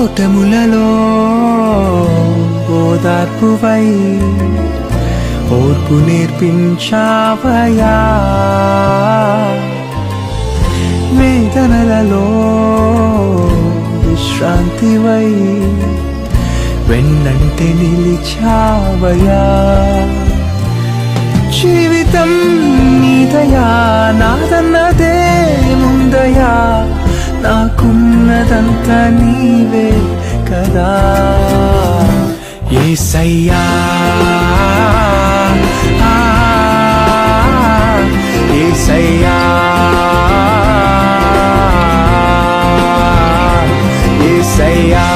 ఓటములలో ఓదార్పువై ఓర్పు నేర్పించావయా? వేదనలలో విశ్రాంతివై వెన్నంటే నిలిచావయా? జీవితం నీదయా? నాదన్నదే ముందయా? నాకున్నదంతా నీవే కదా. ఏసయ్యా ఆ, ఏసయ్యా ఏసయ్యా.